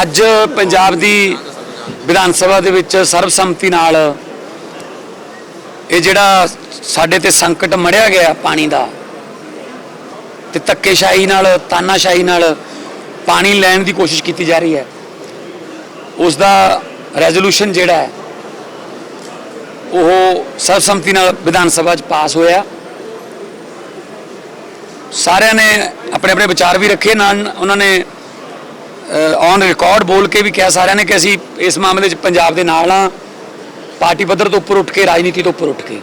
ਅੱਜ ਪੰਜਾਬ ਦੀ ਵਿਧਾਨ ਸਭਾ ਦੇ ਵਿੱਚ ਸਰਬਸੰਮਤੀ ਨਾਲ ਇਹ ਜਿਹੜਾ ਸਾਡੇ ਤੇ ਸੰਕਟ ਮੜਿਆ ਗਿਆ ਪਾਣੀ ਦਾ ਤੇ ਧੱਕੇਸ਼ਾਹੀ ਨਾਲ, ਤਾਨਾਸ਼ਾਹੀ ਨਾਲ ਪਾਣੀ ਲੈਣ ਦੀ ਕੋਸ਼ਿਸ਼ ਕੀਤੀ ਜਾ ਰਹੀ ਹੈ। ਉਸ ਦਾ ਰੈਜ਼ੋਲੂਸ਼ਨ ਜਿਹੜਾ ਹੈ, ਉਹ ਸਰਬਸੰਮਤੀ ਨਾਲ ਵਿਧਾਨ ਸਭਾ 'ਚ ਪਾਸ ਹੋਇਆ। ਸਾਰਿਆਂ ਨੇ ਆਪਣੇ ਆਪਣੇ ਵਿਚਾਰ ਵੀ ਰੱਖੇ, ਨਾਲ ਉਹਨਾਂ ਨੇ ਔਨ ਰਿਕਾਰਡ ਬੋਲ ਕੇ ਵੀ ਕਿਹਾ ਸਾਰਿਆਂ ਨੇ ਕਿ ਅਸੀਂ ਇਸ ਮਾਮਲੇ 'ਚ ਪੰਜਾਬ ਦੇ ਨਾਲ ਆ ਪਾਰਟੀ ਪੱਧਰ ਤੋਂ ਉੱਪਰ ਉੱਠ ਕੇ, ਰਾਜਨੀਤੀ ਤੋਂ ਉੱਪਰ ਉੱਠ ਕੇ।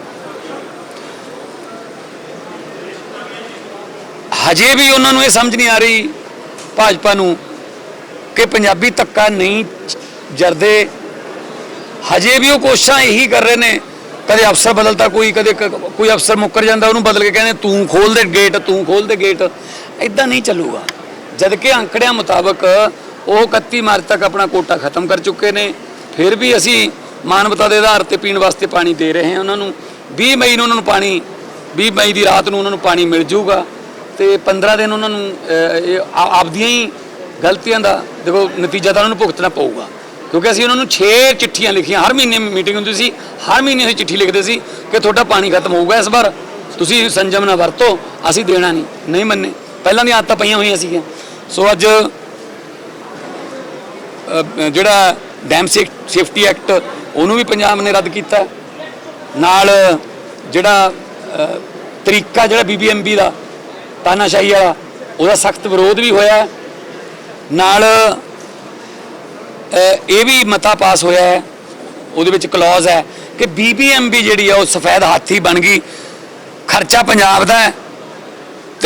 ਹਜੇ ਵੀ ਉਹਨਾਂ ਨੂੰ ਇਹ ਸਮਝ ਨਹੀਂ ਆ ਰਹੀ, ਭਾਜਪਾ ਨੂੰ, ਕਿ ਪੰਜਾਬੀ ਧੱਕਾ ਨਹੀਂ ਜਰਦੇ। ਹਜੇ ਵੀ ਉਹ ਕੋਸ਼ਿਸ਼ਾਂ ਇਹੀ ਕਰ ਰਹੇ ਨੇ, ਕਦੇ ਅਫਸਰ ਬਦਲਦਾ ਕੋਈ, ਕਦੇ ਕ- ਕੋਈ ਅਫਸਰ ਮੁੱਕਰ ਜਾਂਦਾ, ਉਹਨੂੰ ਬਦਲ ਕੇ ਕਹਿੰਦੇ ਤੂੰ ਖੋਲ ਦੇ ਗੇਟ ਤੂੰ ਖੋਲ ਦੇ ਗੇਟ ਇਦਾਂ ਨਹੀਂ ਚੱਲੂਗਾ। ਜਦਕਿ ਅੰਕੜਿਆਂ ਮੁਤਾਬਕ ਉਹ 31 ਮਾਰਚ ਤੱਕ ਆਪਣਾ ਕੋਟਾ ਖਤਮ ਕਰ ਚੁੱਕੇ ਨੇ। ਫਿਰ ਵੀ ਅਸੀਂ ਮਾਨਵਤਾ ਦੇ ਆਧਾਰ ਤੇ ਪੀਣ ਵਾਸਤੇ ਪਾਣੀ ਦੇ ਰਹੇ ਹਾਂ ਉਹਨਾਂ ਨੂੰ। 20 ਮਈ ਨੂੰ ਉਹਨਾਂ ਨੂੰ ਪਾਣੀ 20 ਮਈ ਦੀ ਰਾਤ ਨੂੰ ਉਹਨਾਂ ਨੂੰ ਪਾਣੀ ਮਿਲ ਜਾਊਗਾ ਤੇ 15 ਦਿਨ ਉਹਨਾਂ ਨੂੰ ਆਪਦੀਆਂ ਹੀ ਗਲਤੀਆਂ ਦਾ ਦੇਖੋ ਨਤੀਜਾ ਤਾਂ ਉਹਨਾਂ ਨੂੰ ਭੁਗਤਣਾ ਪਊਗਾ। ਕਿਉਂਕਿ ਅਸੀਂ ਉਹਨਾਂ ਨੂੰ 6 ਚਿੱਠੀਆਂ ਲਿਖੀਆਂ। ਹਰ ਮਹੀਨੇ ਮੀਟਿੰਗ ਹੁੰਦੀ ਸੀ, ਹਰ ਮਹੀਨੇ ਅਸੀਂ ਚਿੱਠੀ ਲਿਖਦੇ ਸੀ ਕਿ ਤੁਹਾਡਾ ਪਾਣੀ ਖਤਮ ਹੋਊਗਾ ਇਸ ਵਾਰ। ਤੁਸੀਂ ਸੰਜਮ ਨਾਲ ਵਰਤੋ, ਅਸੀਂ ਦੇਣਾ ਨਹੀਂ। ਨਹੀਂ ਮੰਨੇ। ਪਹਿਲਾਂ ਦੀਆਂ ਆਦਤਾਂ ਪਈਆਂ ਹੋਈਆਂ ਸੀਗੀਆਂ। ਸੋ ਅੱਜ ਜਿਹੜਾ ਡੈਮ ਸੇਫਟੀ ਐਕਟ ਉਹਨੂੰ ਵੀ ਪੰਜਾਬ ਨੇ ਰੱਦ ਕੀਤਾ। ਨਾਲ ਜਿਹੜਾ ਤਰੀਕਾ ਜਿਹੜਾ ਬੀਬੀਐਮਬੀ ਦਾ, ਤਾਨਾਸ਼ਾਹੀ ਵਾਲਾ, ਉਹਦਾ ਸਖਤ ਵਿਰੋਧ ਵੀ ਹੋਇਆ। ਨਾਲ ਇਹ ਵੀ ਮਤਾ ਪਾਸ ਹੋਇਆ ਹੈ। ਉਹਦੇ ਵਿੱਚ ਕਲੌਜ਼ ਹੈ ਕਿ ਬੀਬੀਐਮਬੀ ਜਿਹੜੀ ਆ, ਉਹ ਸਫੈਦ ਹਾਥੀ ਬਣ ਗਈ। ਖਰਚਾ ਪੰਜਾਬ ਦਾ ਹੈ।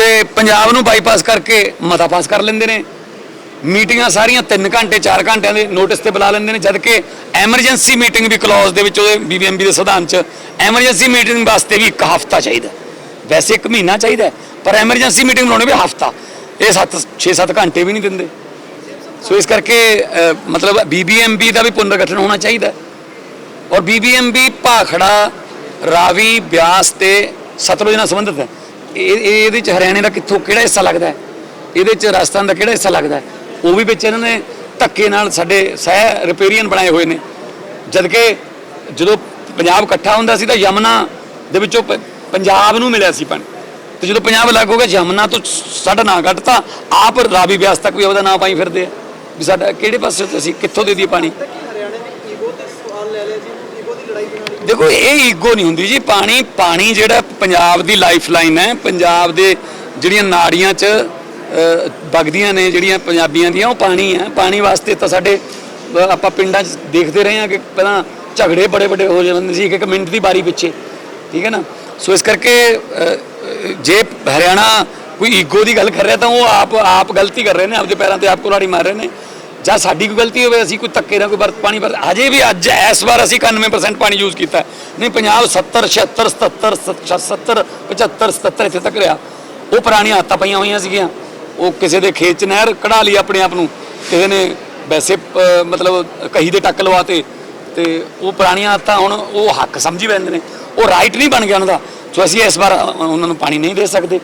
ਤੇ ਪੰਜਾਬ ਨੂੰ ਬਾਈਪਾਸ ਕਰਕੇ ਮਤਾ ਪਾਸ ਕਰ ਲੈਂਦੇ ਨੇ। ਮੀਟਿੰਗਾਂ ਸਾਰੀਆਂ 3 ਘੰਟੇ 4 ਘੰਟਿਆਂ ਦੇ ਨੋਟਿਸ ਤੇ ਬੁਲਾ ਲੈਂਦੇ ਨੇ ਜਦ ਕਿ ਐਮਰਜੈਂਸੀ ਮੀਟਿੰਗ ਵੀ ਕਲੌਜ਼ ਦੇ ਵਿੱਚ ਉਹਦੇ ਬੀਬੀਐਮਬੀ ਦੇ ਸੰਵਿਧਾਨ 'ਚ ਐਮਰਜੈਂਸੀ ਮੀਟਿੰਗ ਵਾਸਤੇ ਵੀ ਇੱਕ ਹਫ਼ਤਾ ਚਾਹੀਦਾ। ਵੈਸੇ ਇੱਕ ਮਹੀਨਾ ਚਾਹੀਦਾ ਪਰ ਐਮਰਜੈਂਸੀ ਮੀਟਿੰਗ ਬਣਾਉਣੇ ਵੀ ਹਫ਼ਤਾ। ਇਹ 7 6-7 ਘੰਟੇ ਵੀ ਨਹੀਂ ਦਿੰਦੇ। ਸੋ ਇਸ ਕਰਕੇ ਅਹ, ਮਤਲਬ ਬੀਬੀਐਮਬੀ ਦਾ ਵੀ ਪੁਨਰਗਠਨ ਹੋਣਾ ਚਾਹੀਦਾ ਹੈ। ਔਰ ਬੀਬੀਐਮਬੀ ਭਾਖੜਾ ਰਾਵੀ ਬਿਆਸ ਤੇ ਸਤਲੁਜ ਨਾਲ ਸੰਬੰਧਿਤ ਹੈ। ਇਹ ਇਹਦੇ ਚ ਹਰਿਆਣੇ ਦਾ ਕਿੱਥੋਂ ਕਿਹੜਾ ਹਿੱਸਾ ਲੱਗਦਾ ਇਹਦੇ ਚ ਰਾਜਸਥਾਨ ਦਾ ਕਿਹੜਾ ਹਿੱਸਾ ਲੱਗਦਾ ਉਹ ਵੀ ਵਿੱਚ ਇਹਨਾਂ ਨੇ ਧੱਕੇ ਨਾਲ ਸਾਡੇ ਸਹਿ ਰਿਪੇਰੀਅਨ ਬਣਾਏ ਹੋਏ ਨੇ। ਜਦਕਿ ਜਦੋਂ ਪੰਜਾਬ ਇਕੱਠਾ ਹੁੰਦਾ ਸੀ ਤਾਂ ਯਮਨਾ ਦੇ ਵਿੱਚੋਂ ਪ- ਪੰਜਾਬ ਨੂੰ ਮਿਲਿਆ ਸੀ ਪਾਣੀ। ਤੇ ਜਦੋਂ ਪੰਜਾਬ ਅਲੱਗ ਹੋ ਗਿਆ, ਯਮਨਾ ਤੋਂ ਸਾਡਾ ਨਾਂ ਕੱਟਤਾ ਆਪ ਰਾਵੀ ਬਿਆਸ ਤੱਕ ਵੀ ਉਹਦਾ ਨਾਂ ਪਾਈ ਫਿਰਦੇ ਆ। ਵੀ ਸਾਡਾ ਕਿਹੜੇ ਪਾਸੇ ਅਸੀਂ ਕਿੱਥੋਂ ਦੇ ਦਈਏ ਪਾਣੀ? ਸਵਾਲ ਲੈ ਲਿਆ ਜੀ ਈਗੋ ਦੀ ਲੜਾਈ ਬਣਾ ਲਈ। ਦੇਖੋ ਇਹ ਈਗੋ ਨਹੀਂ ਹੁੰਦੀ ਜੀ ਪਾਣੀ ਪਾਣੀ ਜਿਹੜਾ ਪੰਜਾਬ ਦੀ ਲਾਈਫਲਾਈਨ ਹੈ ਪੰਜਾਬ ਦੇ ਜਿਹੜੀਆਂ ਨਾੜੀਆਂ 'ਚ ਅਹ, ਵਗਦੀਆਂ ਨੇ ਜਿਹੜੀਆਂ ਪੰਜਾਬੀਆਂ ਦੀਆਂ ਉਹ ਪਾਣੀ ਹੈ। ਪਾਣੀ ਵਾਸਤੇ ਤਾਂ ਸਾਡੇ ਆਪਾਂ ਪਿੰਡਾਂ 'ਚ ਦੇਖਦੇ ਰਹੇ ਹਾਂ ਕਿ ਪਹਿਲਾਂ ਝਗੜੇ ਬੜੇ ਵੱਡੇ ਹੋ ਜਾਂਦੇ ਸੀ ਇੱਕ ਇੱਕ ਮਿੰਟ ਦੀ ਬਾਰੀ ਪਿੱਛੇ। ਠੀਕ ਹੈ ਨਾ? ਸੋ ਇਸ ਕਰਕੇ ਜੇ ਹਰਿਆਣਾ ਕੋਈ ਈਗੋ ਦੀ ਗੱਲ ਕਰ ਰਿਹਾ ਤਾਂ ਉਹ ਆਪ ਆਪ ਗਲਤੀ ਕਰ ਰਹੇ ਨੇ ਆਪਦੇ ਪੈਰਾਂ ਤੇ ਆਪ ਕੁਲਾੜੀ ਮਾਰ ਰਹੇ ਨੇ। ਜਾਂ ਸਾਡੀ ਕੋਈ ਗਲਤੀ ਹੋਵੇ, ਅਸੀਂ ਕੋਈ ਧੱਕੇ ਨਾਲ ਕੋਈ ਵਰਤ ਪਾਣੀ ਵਰਤ ਹਜੇ ਵੀ ਅੱਜ, ਇਸ ਵਾਰ ਅਸੀਂ 91% ਪਾਣੀ ਯੂਜ਼ ਕੀਤਾ। ਨਹੀਂ, ਪੰਜਾਬ 70 76 77 70 75 77 ਇੱਥੇ ਤੱਕ ਰਿਹਾ। ਉਹ ਪੁਰਾਣੀਆਂ ਆਦਤਾਂ ਪਈਆਂ ਹੋਈਆਂ ਸੀਗੀਆਂ। ਉਹ ਕਿਸੇ ਦੇ ਖੇਤ ਚ ਨਹਿਰ ਕਢਾ ਲਈ ਆਪਣੇ ਆਪ ਨੂੰ। ਕਿਸੇ ਨੇ ਵੈਸੇ ਮਤਲਬ ਕਹੀ ਦੇ ਟੱਕ ਲਵਾਤੇ। ਤੇ ਉਹ ਪੁਰਾਣੀਆਂ ਆਦਤਾਂ ਹੁਣ ਉਹ ਹੱਕ ਸਮਝੀ ਬੈਂਦੇ ਨੇ। ਉਹ ਰਾਈਟ ਨਹੀਂ ਬਣ ਗਿਆ ਉਹਨਾਂ ਦਾ। ਸੋ ਅਸੀਂ ਇਸ ਵਾਰ ਉਹਨਾਂ ਨੂੰ ਪਾਣੀ ਨਹੀਂ ਦੇ ਸਕਦੇ।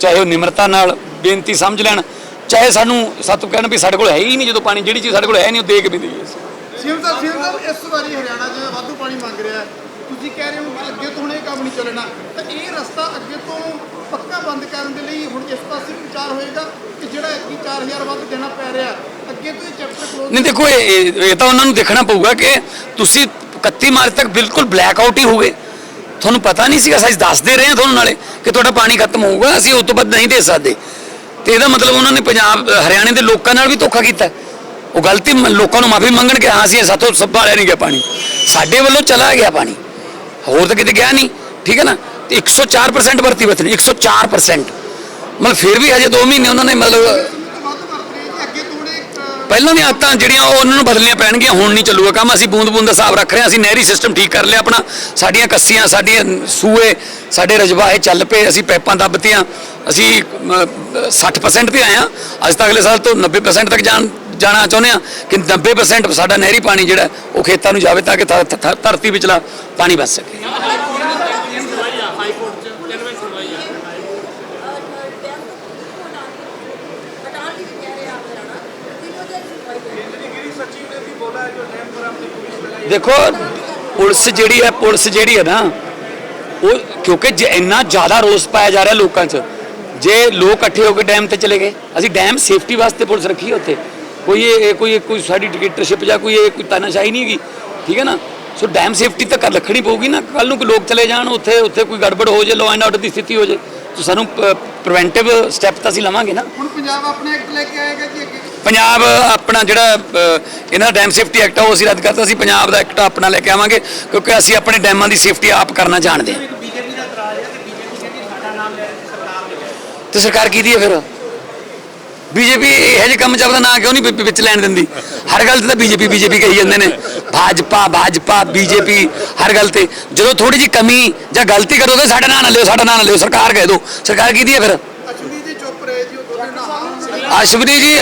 ਚਾਹੇ ਉਹ ਨਿਮਰਤਾ ਨਾਲ ਬੇਨਤੀ ਸਮਝ ਲੈਣ। ਚਾਹੇ ਸਾਨੂੰ ਸਤਿ ਕਹਿਣ ਵੀ ਸਾਡੇ ਕੋਲ ਹੈ ਹੀ ਨਹੀਂ ਜਦੋਂ ਪਾਣੀ ਜਿਹੜੀ ਚੀਜ਼ ਸਾਡੇ ਕੋਲ ਹੈ ਨਹੀਂ ਉਹ ਦੇ ਕੇ ਵੀ ਦਈਏ। ਸੀਐਮ ਸਾਹਿਬ ਸੀਐਮ ਸਾਹਿਬ ਇਸ ਵਾਰੀ ਹਰਿਆਣਾ ਜਿਵੇਂ ਵਾਧੂ ਪਾਣੀ ਮੰਗ ਰਿਹਾ ਤੁਸੀਂ ਕਹਿ ਰਹੇ ਹੋ ਕਿ ਅੱਗੇ ਤੋਂ ਹੁਣ ਇਹ ਕੰਮ ਨਹੀਂ ਚੱਲਣਾ। ਤਾਂ ਇਹ ਰਸਤਾ ਅੱਗੇ ਤੋਂ ਪੱਕਾ ਬੰਦ ਕਰਨ ਦੇ ਲਈ ਹੁਣ ਇਸ ਪਾਸੇ ਵਿਚਾਰ ਹੋਏਗਾ ਕਿ ਜਿਹੜਾ ਅੱਗੇ 4000 ਵੱਧ ਦੇਣਾ ਪੈ ਰਿਹਾ। ਅੱਗੇ ਤੋਂ ਇਹ ਚੈਪਟਰ ਕਲੋਜ਼ ਨਹੀਂ ਦੇਖੋ ਇਹ ਇਹ- ਤਾਂ ਉਹਨਾਂ ਨੂੰ ਦੇਖਣਾ ਪਊਗਾ ਕਿ ਤੁਸੀਂ 31 ਮਾਰਚ ਤੱਕ ਬਿਲਕੁਲ ਬਲੈਕ ਆਊਟ ਹੀ ਹੋਗੇ। ਤੁਹਾਨੂੰ ਪਤਾ ਨਹੀਂ ਸੀਗਾ ਅਸੀਂ ਦੱਸਦੇ ਰਹੇ ਹਾਂ ਤੁਹਾਨੂੰ ਨਾਲੇ ਕਿ ਤੁਹਾਡਾ ਪਾਣੀ ਖਤਮ ਹੋਊਗਾ ਅਸੀਂ ਉਸ ਤੋਂ ਬਾਅਦ ਨਹੀਂ ਦੇ ਸਕਦੇ। ਤੇ ਇਹਦਾ ਮਤਲਬ ਉਹਨਾਂ ਨੇ ਪੰਜਾਬ ਹਰਿਆਣੇ ਦੇ ਲੋਕਾਂ ਨਾਲ ਵੀ ਧੋਖਾ ਕੀਤਾ। ਉਹ ਗਲਤੀ ਲੋਕਾਂ ਨੂੰ ਮਾਫੀ ਮੰਗਣ ਕਿ ਹਾਂ ਅਸੀਂ ਸਾਥੋਂ ਸੰਭਾਲਿਆ ਨਹੀਂ ਗਿਆ ਪਾਣੀ। ਸਾਡੇ ਵੱਲੋਂ ਚਲਾ ਗਿਆ ਪਾਣੀ। ਹੋਰ ਤਾਂ ਕਿਤੇ ਗਿਆ ਨਹੀਂ, ਠੀਕ ਹੈ ਨਾ? ਤੇ 104% ਵਰਤੀ ਵਤਨੀ 104% ਮਤਲਬ ਫਿਰ ਵੀ ਹਜੇ 2 ਮਹੀਨੇ ਉਹਨਾਂ ਨੇ ਮਤਲਬ ਪਹਿਲਾਂ ਦੀਆਂ ਆਦਤਾਂ ਜਿਹੜੀਆਂ ਉਹ ਉਹਨਾਂ ਨੂੰ ਬਦਲਣੀਆਂ ਪੈਣਗੀਆਂ, ਹੁਣ ਨਹੀਂ ਚੱਲੂਗਾ ਕੰਮ। ਅਸੀਂ ਬੂੰਦ ਬੂੰਦ ਦਾ ਹਿਸਾਬ ਰੱਖ ਰਹੇ ਹਾਂ, ਅਸੀਂ ਨਹਿਰੀ ਸਿਸਟਮ ਠੀਕ ਕਰ ਲਿਆ ਆਪਣਾ। ਸਾਡੀਆਂ ਕੱਸੀਆਂ, ਸਾਡੀਆਂ ਸੂਏ, ਸਾਡੇ ਰਜਵਾਹੇ ਚੱਲ ਪਏ, ਅਸੀਂ ਪੈਪਾਂ ਦੱਬਤੀਆਂ ਅਸੀਂ ਅਮ, 60% ਤੇ ਆਏ ਹਾਂ। ਅੱਜ ਤੱਕ ਅਗਲੇ ਸਾਲ ਤੋਂ 90% ਤੱਕ ਜਾਣ ਜਾਣਾ ਚਾਹੁੰਦੇ ਹਾਂ ਕਿ 90% ਸਾਡਾ ਨਹਿਰੀ ਪਾਣੀ ਜਿਹੜਾ ਉਹ ਖੇਤਾਂ ਨੂੰ ਜਾਵੇ ਤਾਂ ਕਿ ਧਰਤੀ ਵਿਚਲਾ ਪਾਣੀ ਬਚ ਸਕੇ। ਦੇਖੋ ਪੁਲਿਸ ਜਿਹੜੀ ਹੈ ਪੁਲਿਸ ਜਿਹੜੀ ਹੈ ਨਾ ਉਹ ਕਿਉਂਕਿ ਇੰਨਾ ਜ਼ਿਆਦਾ ਰੋਸ ਪਾਇਆ ਜਾ ਰਿਹਾ ਲੋਕਾਂ 'ਚ ਜੇ ਲੋਕ ਇਕੱਠੇ ਹੋ ਕੇ ਡੈਮ ਤੇ ਚਲੇ ਗਏ ਅਸੀਂ ਡੈਮ ਸੇਫਟੀ ਵਾਸਤੇ ਪੁਲਿਸ ਰੱਖੀ ਹੈ ਉੱਥੇ। ਕੋਈ ਇਹ ਕੋਈ ਕੋਈ ਸਾਡੀ ਡਿਕਟੇਟਰਸ਼ਿਪ ਜਾਂ ਕੋਈ ਇਹ ਕੋਈ ਤਾਨਾਸ਼ਾਹੀ ਨਹੀਂ ਹੈਗੀ ਠੀਕ ਹੈ ਨਾ? ਸੋ ਡੈਮ ਸੇਫਟੀ ਤਾਂ ਕਰ ਰੱਖਣੀ ਪਊਗੀ ਨਾ ਕੱਲ ਨੂੰ ਕੋਈ ਲੋਕ ਚਲੇ ਜਾਣ ਉੱਥੇ ਉੱਥੇ ਕੋਈ ਗੜਬੜ ਹੋ ਜੇ ਲਾਅ ਐਂਡ ਆਰਡਰ ਦੀ ਸਥਿਤੀ ਹੋ ਜੇ ਤਾਂ ਸਾਨੂੰ ਪ੍ਰੀਵੈਂਟਿਵ ਸਟੈਪ ਤਾਂ ਅਸੀਂ ਲਵਾਂਗੇ ਨਾ। ਹੁਣ ਪੰਜਾਬ ਆਪਣੇ ਐਕਟ ਲੈ ਕੇ ਆਏਗਾ ਜੀ ਅੱਗੇ? ਪੰਜਾਬ ਆਪਣਾ ਜਿਹੜਾ ਇਹਨਾਂ ਦਾ ਡੈਮ ਸੇਫਟੀ ਐਕਟ ਆ ਉਹ ਅਸੀਂ ਰੱਦ ਕਰਤਾ ਅਸੀਂ ਪੰਜਾਬ ਦਾ ਐਕਟ ਆਪਣਾ ਲੈ ਕੇ ਆਵਾਂਗੇ ਕਿਉਂਕਿ ਅਸੀਂ ਆਪਣੇ ਡੈਮਾਂ ਦੀ ਸੇਫਟੀ ਆਪ ਕਰਨਾ ਜਾਣਦੇ ਹਾਂ। ਬੀਜੇਪੀ ਦਾ ਇਤਰਾਜ਼ ਹੈ ਕਿ ਬੀਜੇਪੀ ਕਹਿੰਦੀ ਸਾਡਾ ਨਾਮ ਲੈ ਰਹੀ ਸਰਕਾਰ ਨੇ ਤੇ ਸਰਕਾਰ ਕੀ ਦੀ ਹੈ ਫਿਰ? ਬੀਜੇਪੀ ਇਹੋ ਜਿਹੇ ਕੰਮ ਚ ਆਪਦਾ ਨਾਂ ਕਿਉਂ ਨਹੀਂ ਵਿੱਚ ਲੈਣ ਦਿੰਦੀ? ਹਰ ਗੱਲ ਤੇ ਤਾਂ ਬੀਜੇਪੀ ਬੀਜੇਪੀ ਕਹੀ ਜਾਂਦੇ ਨੇ। ਭਾਜਪਾ ਭਾਜਪਾ ਬੀਜੇਪੀ ਹਰ ਗੱਲ ਤੇ। ਜਦੋਂ ਥੋੜੀ ਜੀ ਕਮੀ ਜਾਂ ਗਲਤੀ ਕਰੋ ਤਾਂ ਸਾਡਾ ਨਾਂ ਨਾ ਲਿਓ ਸਾਡਾ ਨਾਂ ਨਾ ਲਿਓ ਸਰਕਾਰ ਕਹਿ ਦਿਓ ਸਰਕਾਰ ਕੀ ਦੀ ਹੈ ਫਿਰ? ਅਸ਼ਵਨੀ ਜੀ ਜੀ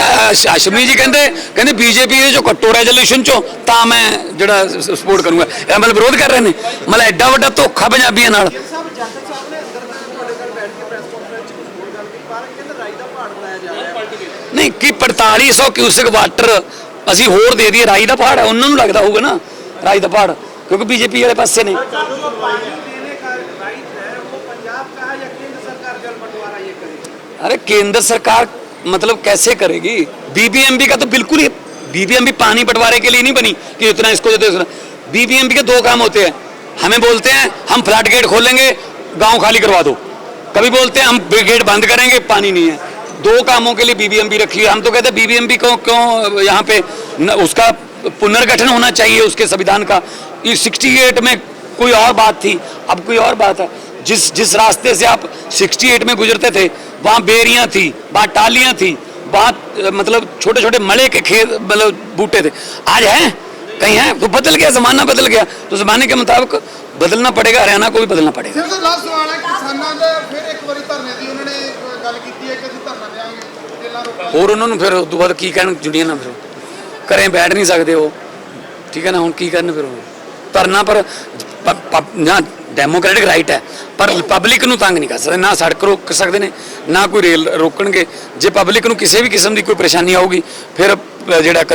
ਅਸ਼ਵਨੀ ਜੀ ਜੀ ਕਹਿੰਦੇ ਕਹਿੰਦੇ ਬੀਜੇਪੀ ਦੇ ਚੋਂ ਕੱਟੋ ਰੈਜ਼ੋਲੂਸ਼ਨ ਚੋਂ ਤਾਂ ਮੈਂ ਜਿਹੜਾ ਸਪੋਰਟ ਕਰੂੰਗਾ। ਮਤਲਬ ਵਿਰੋਧ ਕਰ ਰਹੇ ਨੇ। ਮਤਲਬ ਐਡਾ ਵੱਡਾ ਧੋਖਾ ਪੰਜਾਬੀਆਂ ਨਾਲ ਸਾਹਿਬ ਜੰਟਰ ਸਾਹਿਬ ਨੇ ਅੰਦਰ ਤੁਹਾਡੇ ਨਾਲ ਬੈਠ ਕੇ ਪ੍ਰੈਸ ਕਾਨਫਰੰਸ ਚ ਕੁਝ ਹੋਰ ਗੱਲ ਕੀਤੀ ਬਾਹਰ ਕਹਿੰਦੇ ਰਾਈ ਦਾ ਪਹਾੜ ਬਣਾਇਆ ਜਾ ਰਿਹਾ ਹੈ ਨਹੀਂ ਕਿ 4500 ਕਿਊਸਿਕ ਵਾਟਰ ਅਸੀਂ ਹੋਰ ਦੇ ਦਈਏ ਰਾਈ ਦਾ ਪਹਾੜ ਹੈ ਉਹਨਾਂ ਨੂੰ ਲੱਗਦਾ ਹੋਊਗਾ ਨਾ ਰਾਈ ਦਾ ਪਹਾੜ ਕਿਉਂਕਿ ਬੀਜੇਪੀ ਵਾਲੇ ਪਾਸੇ ਨੇ जो पानी देने का राइट है वो पंजाब का है या केंद्र सरकार जल बंटवारा ये करेगी अरे केंद्र सरकार मतलब कैसे करेगी बीबीएमबी का तो बिल्कुल ही बीबीएमबी पानी बंटवारे के लिए नहीं बनी कि इतना इसको दे दो बीबीएमबी के दो काम होते हैं हमें बोलते हैं हम फ्लड गेट खोलेंगे गांव खाली करवा दो कभी बोलते हैं हम गेट बंद करेंगे पानी नहीं है दो कामों के लिए बीबीएमबी रखी है। हम तो कहते हैं बीबीएमबी को क्यों यहाँ पे न, उसका पुनर्गठन होना चाहिए उसके संविधान का। ये 68 में कोई और बात थी। अब कोई और बात है। जिस जिस रास्ते से आप 68 में गुजरते थे वहाँ बेरियाँ थी वहाँ टालियाँ थी वहाँ मतलब छोटे छोटे मड़े के खेत मतलब बूटे थे। आज हैं कहीं हैं तो बदल गया जमाना बदल गया। तो जमाने के मुताबिक बदलना पड़ेगा हरियाणा को भी बदलना पड़ेगा। ਹੋਰ ਉਹਨਾਂ ਨੂੰ ਫਿਰ ਉਸ ਤੋਂ ਬਾਅਦ ਕੀ ਕਹਿਣ ਜੁੜੀਆਂ ਨਾ ਫਿਰ ਉਹ। ਘਰੇ ਬੈਠ ਨਹੀਂ ਸਕਦੇ ਉਹ। ਠੀਕ ਹੈ ਨਾ, ਹੁਣ ਕੀ ਕਰਨ ਫਿਰ ਉਹ? ਧਰਨਾ ਪਰ ਪ- ਪ- ਨਾ ਡੈਮੋਕ੍ਰੈਟਿਕ ਰਾਈਟ ਹੈ, ਪਰ ਪਬਲਿਕ ਨੂੰ ਤੰਗ ਨਹੀਂ ਕਰ ਸਕਦੇ। ਨਾ ਸੜਕ ਰੋਕ ਸਕਦੇ ਨੇ, ਨਾ ਕੋਈ ਰੇਲ ਰੋਕਣਗੇ। ਜੇ ਪਬਲਿਕ ਨੂੰ ਕਿਸੇ ਵੀ ਕਿਸਮ ਦੀ ਕੋਈ ਪਰੇਸ਼ਾਨੀ ਆਊਗੀ, ਫਿਰ ਜਿਹੜਾ